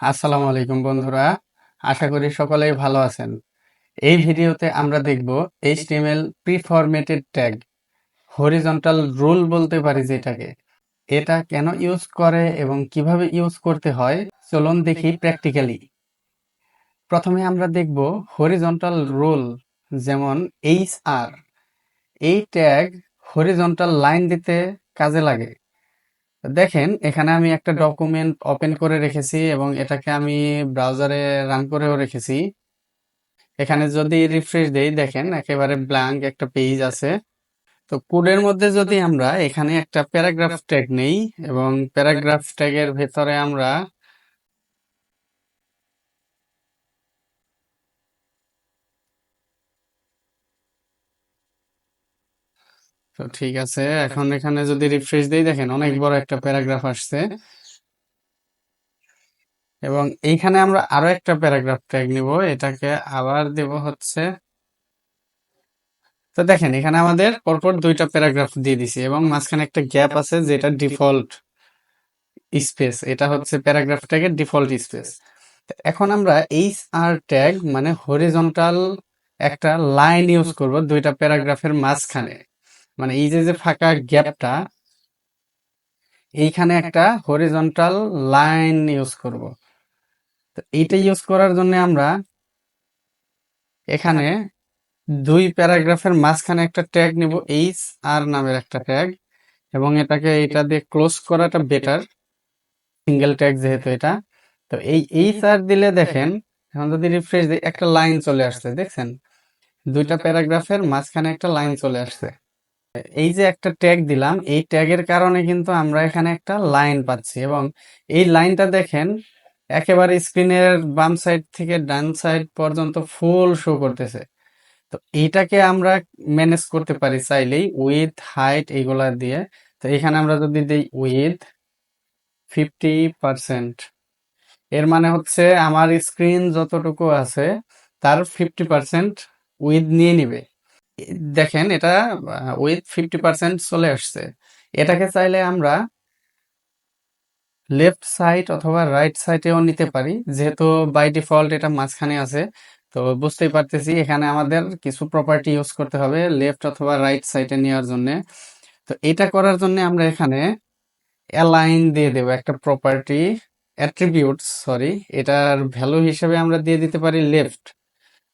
আসসালামু আলাইকুম বন্ধুরা। আশা করি সকলেই ভালো আছেন। এই ভিডিওতে আমরা দেখব HTML preformatted tag horizontal rule বলতে পারি যেটাকে। এটা কেন ইউজ করে এবং কীভাবে ইউজ করতে হয়, চলুন দেখি প্র্যাকটিক্যালি প্রথমে আমরা দেখব হরিজন্টাল রুল যেমন এইচ আর এই ট্যাগ হরিজন্টাল লাইন দিতে কাজে লাগে। দেখেন এখানে আমি একটা ডকুমেন্ট ওপেন করে রেখেছি এবং এটাকে আমি ব্রাউজারে রান করেও রেখেছি। এখানে যদি রিফ্রেশ দেই দেখেন একেবারে ব্ল্যাঙ্ক একটা পেজ আছে। তো কোডের মধ্যে যদি আমরা এখানে একটা প্যারাগ্রাফ ট্যাগ নেই এবং প্যারাগ্রাফ ট্যাগের ভেতরে আমরা তো ঠিক আছে এখন এখানে যদি রিফ্রেশ দেই দেখেন অনেক বড় একটা প্যারাগ্রাফ আসছে। এবং এইখানে আমরা আরও একটা প্যারাগ্রাফ ট্যাগ নিব এটাকে আবার দেব হচ্ছে। তো দেখেন এখানে আমাদের পরপর দুইটা প্যারাগ্রাফ দিয়ে দিছি এবং মাঝখানে একটা গ্যাপ আছে যেটা ডিফল্ট স্পেস এটা হচ্ছে প্যারাগ্রাফ ট্যাগের ডিফল্ট স্পেস এখন আমরা এইচ আর ট্যাগ মানে হরিজন্টাল একটা লাইন ইউজ করব দুইটা প্যারাগ্রাফের মাঝখানে। মানে এই যে যে ফাঁকা গ্যাপটা, এইখানে একটা হরিজন্টাল লাইন ইউজ করব। তো এইটা ইউজ করার জন্য আমরা এখানে দুই প্যারাগ্রাফের মাঝখানে একটা ট্যাগ নিব এইচ আর নামের একটা ট্যাগ এবং এটাকে এটা দিয়ে ক্লোজ করাটা বেটার সিঙ্গেল ট্যাগ যেহেতু এটা। তো এই এইচ আর দিলে দেখেন, এখন যদি রিফ্রেশ দিই, একটা লাইন চলে আসছে, দেখছেন? দুইটা প্যারাগ্রাফের মাঝখানে একটা লাইন চলে আসছে। এই যে একটা ট্যাগ দিলাম, এই ট্যাগের কারণে কিন্তু আমরা এখানে একটা লাইন পাচ্ছি এবং এই লাইনটা দেখেন, একেবারে স্ক্রিনের বাম সাইড থেকে ডান সাইড পর্যন্ত ফুল শো করতেছে। তো এইটাকে আমরা ম্যানেজ করতে পারি চাইলেই উইথ হাইট এইগুলা দিয়ে। তো এখানে আমরা যদি দিই উইথ ফিফটি পার্সেন্ট এর মানে হচ্ছে আমার স্ক্রিন যতটুকু আছে, তার ফিফটি পার্সেন্ট উইথ নিয়ে নিবে। দেখেন, এটা উইথ ফিফটি পার্সেন্ট চলে আসছে। এটাকে চাইলে আমরা লেফট সাইড অথবা রাইট সাইডেও নিতে পারি। যেহেতু বাই ডিফল্ট এটা মাঝখানে আছে, তো বুঝতেই পারতেছি এখানে আমাদের কিছু প্রপার্টি ইউজ করতে হবে লেফট অথবা রাইট সাইডে নেওয়ার জন্য। তো এটা করার জন্য আমরা এখানে অ্যালাইন দিয়ে দেব একটা প্রপার্টি অ্যাট্রিবিউট সরি এটার ভ্যালু হিসেবে আমরা দিয়ে দিতে পারি লেফট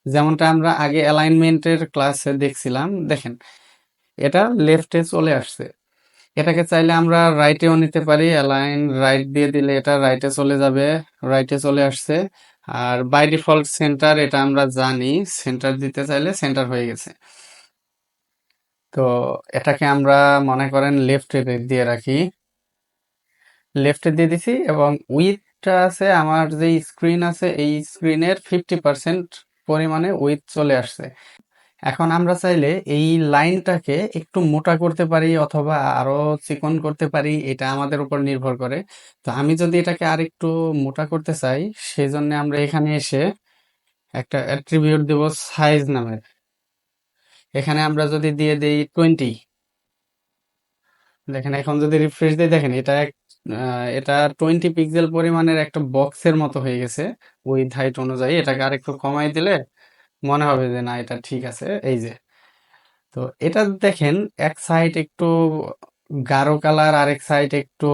যেমনটা আমরা আগে অ্যালাইনমেন্টের ক্লাসে দেখছিলাম, দেখেন, এটা লেফটে চলে আসছে। এটাকে চাইলে আমরা রাইটেও নিতে পারি অ্যালাইন রাইট দিয়ে দিলে এটা রাইটে চলে যাবে রাইটে চলে আসছে। আর বাই ডিফল্ট সেন্টার এটা আমরা জানি সেন্টার দিতে চাইলে সেন্টার হয়ে গেছে। তো এটাকে আমরা মনে করেন লেফটে দিয়ে রাখি। লেফটে দিয়ে দিছি এবং উইথটা আছে, আমার যে স্ক্রিন আছে, এই স্ক্রিনের ফিফটি পার্সেন্ট পরিমাণে উইথ চলে আসছে। এখন আমরা চাইলে এই লাইনটাকে একটু মোটা করতে পারি অথবা আরও চিকন করতে পারি, এটা আমাদের উপর নির্ভর করে। তো আমি যদি এটাকে আর একটু মোটা করতে চাই সেই জন্য আমরা এখানে এসে একটা অ্যাট্রিবিউট দেব সাইজ নামের। এখানে আমরা যদি দিয়ে দিই টোয়েন্টি দেখেন, এখন যদি রিফ্রেশ দিই, দেখেন, এটা এটা টোয়েন্টি পিক্সেল পরিমাণের একটা বক্সের মতো হয়ে গেছে উইথ হাইট অনুযায়ী। এটাকে আরেকটু কমাই দিলে মনে হবে যে, না, এটা ঠিক আছে। এই যে। তো এটা দেখেন, এক সাইড একটু গাঢ় কালার আরেক সাইড একটু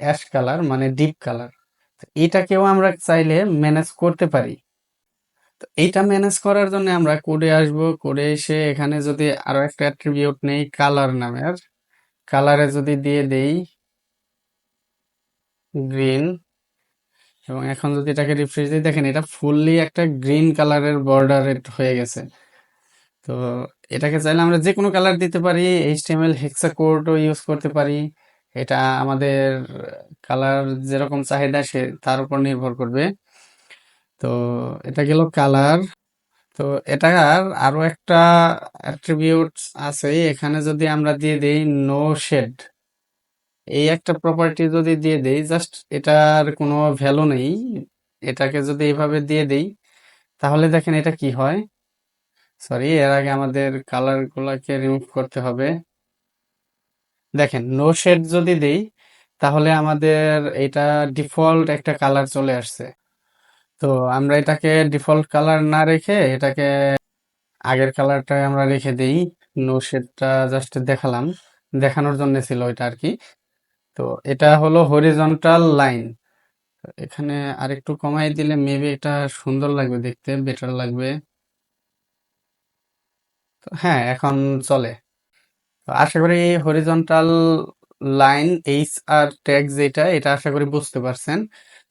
অ্যাশ কালার মানে ডিপ কালার এটাকেও আমরা চাইলে ম্যানেজ করতে পারি। তো এইটা ম্যানেজ করার জন্য আমরা কোডে আসব। কোডে এসে এখানে যদি আরও একটা অ্যাট্রিবিউট নেই কালার নামের। কালারে যদি দিয়ে দেই গ্রিন। এবং এখন যদি এটাকে রিফ্রেশ দিই দেখেন, এটা ফুললি একটা গ্রিন কালারের বর্ডার হয়ে গেছে। তো এটাকে চাইলে আমরা যে কোনো কালার দিতে পারি এইচটিএমএল হেক্সা কোডও ইউজ করতে পারি। এটা আমাদের কালার যেরকম চাহিদা, সে তার উপর নির্ভর করবে। তো এটা গেল কালার তো এটার আরও একটা অ্যাট্রিবিউট আছে। এখানে যদি আমরা দিয়ে দিই নো শেড এই একটা প্রপার্টি যদি দিয়ে দেই জাস্ট এটার কোনো ভ্যালু নেই, এটাকে যদি এইভাবে দিয়ে দেই, তাহলে দেখেন এটা কি হয়? সরি এর আগে আমাদের কালার গুলাকে রিমুভ করতে হবে। দেখেন নো শেড যদি দেই, তাহলে আমাদের এটা ডিফল্ট একটা কালার চলে আসছে। তো আমরা এটাকে ডিফল্ট কালার না রেখে এটাকে আগের কালারটা আমরা রেখে দিই। নো শেডটা জাস্ট দেখালাম। দেখানোর জন্য ছিল এটা আর কি। তো এটা হলো হরিজন্টাল লাইন এখানে আরেকটু কমাই দিলে মেবি এটা সুন্দর লাগবে, দেখতে বেটার লাগবে। তো হ্যাঁ এখন চলে। তো আশা করি horizontal line H R tag যেটা, এটা আশা করি বুঝতে পারছেন।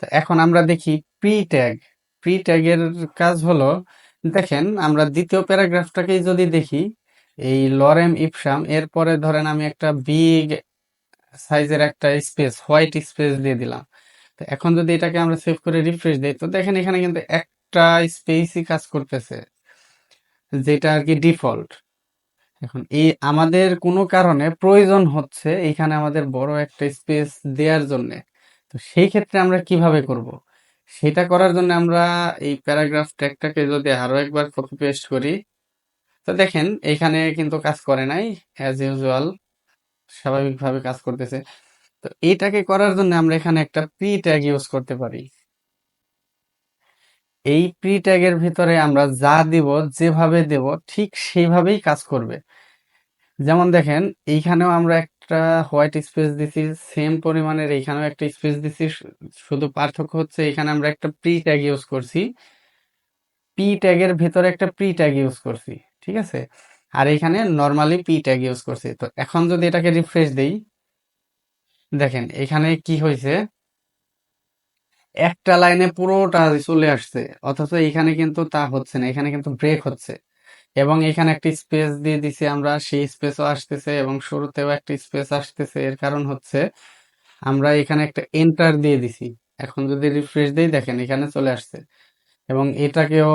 তো এখন আমরা দেখি প্রি ট্যাগ প্রি ট্যাগের কাজ হলো, দেখেন, আমরা দ্বিতীয় প্যারাগ্রাফটাকেই যদি দেখি, এই লরেম ইপসাম এরপরে ধরেন আমি একটা বিগ সাইজের একটা স্পেস হোয়াইট স্পেস দিয়ে দিলাম। তো এখন যদি এটাকে আমরা সেভ করে রিফ্রেশ দিই, তো দেখেন এখানে কিন্তু একটা স্পেসই কাজ করতেছে, যেটা আর কি ডিফল্ট এখন এই আমাদের কোনো কারণে প্রয়োজন হচ্ছে এখানে আমাদের বড় একটা স্পেস দেওয়ার জন্যে। তো সেই ক্ষেত্রে আমরা কীভাবে করব? সেটা করার জন্য আমরা এই প্যারাগ্রাফ ট্যাগটাকে যদি আরও একবার কপি পেস্ট করি, তো দেখেন এখানে কিন্তু কাজ করে নাই অ্যাজ ইউজুয়াল স্বাভাবিকভাবে কাজ করতেছে। তো এইটাকে করার জন্য আমরা এখানে একটা প্রি ট্যাগ ইউজ করতে পারি। এই প্রি ট্যাগের ভিতরে আমরা যা দিব, যেভাবে দেব, ঠিক সেইভাবেই কাজ করবে। যেমন দেখেন, এইখানেও আমরা একটা হোয়াইট স্পেস দিছি সেম পরিমাণের এইখানেও একটা স্পেস দিছি, শুধু পার্থক্য হচ্ছে এখানে আমরা একটা প্রি ট্যাগ ইউজ করছি। পি ট্যাগের ভেতরে একটা প্রি ট্যাগ ইউজ করছি, ঠিক আছে? আর এখানে নর্মালি পি ট্যাগ ইউজ করছি। তো এখন যদি এটাকে রিফ্রেশ দেই, দেখেন এখানে কি হয়েছে? একটা লাইনে পুরোটা চলে আসছে, অথচ এখানে কিন্তু তা হচ্ছে না, এখানে কিন্তু ব্রেক হচ্ছে। এবং এখানে একটি স্পেস দিয়ে দিছি আমরা, সেই স্পেসও আসতেছে এবং শুরুতেও একটি স্পেস আসতেছে। এর কারণ হচ্ছে আমরা এখানে একটা এন্টার দিয়ে দিছি। এখন যদি রিফ্রেশ দিই, দেখেন এখানে চলে আসছে। এবং এটাকেও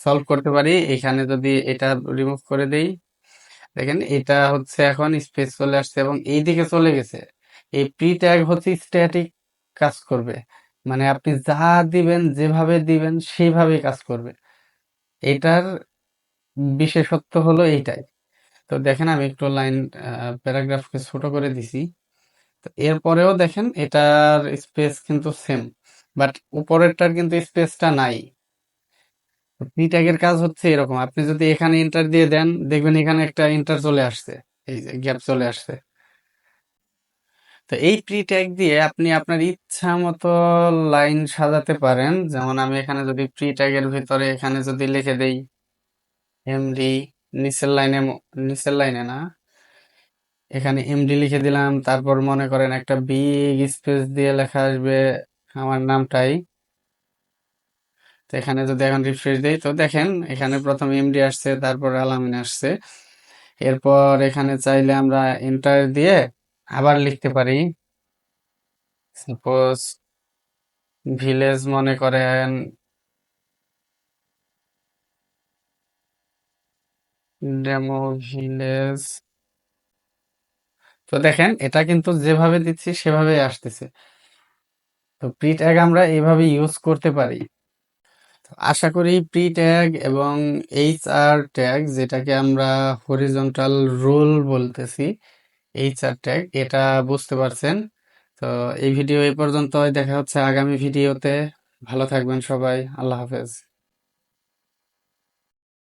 সলভ করতে পারি। এখানে যদি এটা রিমুভ করে দেই, দেখেন এটা হচ্ছে এখন স্পেস চলে আসছে এবং এই দিকে চলে গেছে। এই প্রি ট্যাগ হচ্ছে স্ট্যাটিক কাজ করবে। মানে আপনি যা দিবেন, যেভাবে দিবেন সেইভাবেই কাজ করবে। এটার বিশেষত্ব হলো এইটাই। তো দেখেন আমি একটু লাইন প্যারাগ্রাফকে ছোট করে দিছি। তো এরপরেও দেখেন এটার স্পেস কিন্তু সেম বাট উপরেরটার কিন্তু স্পেসটা নাই। প্রি ট্যাগের কাজ হচ্ছে এরকম। আপনি যদি এখানে এন্টার দিয়ে দেন, দেখবেন এখানে একটা এন্টার চলে আসছে। এই যে গ্যাপ চলে আসছে। তো এই প্রি ট্যাগ দিয়ে আপনি আপনার ইচ্ছা মতো লাইন সাজাতে পারেন। যেমন আমি এখানে যদি প্রি ট্যাগের ভিতরে এখানে যদি লিখে দেই এমডি নিচের লাইনে নিচের লাইনে না, এখানে এমডি লিখে দিলাম। তারপর মনে করেন একটা বিগ স্পেস দিয়ে লেখা আসবে। আমার নামটাই তো এখানে যদি এখন রিফ্রেশ দিই, তো দেখেন এখানে প্রথম এমডি আসছে, তারপর আলামিন আসছে। এরপর এখানে চাইলে আমরা এন্টার দিয়ে আবার লিখতে পারি। সাপোজ ভিলেজ মনে করেন ডেমো ভিলেজ তো দেখেন এটা কিন্তু যেভাবে দিচ্ছি সেভাবে আসতেছে। তো প্রি ট্যাগ আমরা এভাবে ইউজ করতে পারি। আশা করি প্রি ট্যাগ এবং এইচ আর ট্যাগ যেটাকে আমরা হরিজন্টাল রোল বলতেছি এইচ আর ট্যাগ এটা বুঝতে পারছেন। তো এই ভিডিও এই পর্যন্ত দেখা হচ্ছে আগামী ভিডিওতে। ভালো থাকবেন সবাই, আল্লাহ হাফেজ।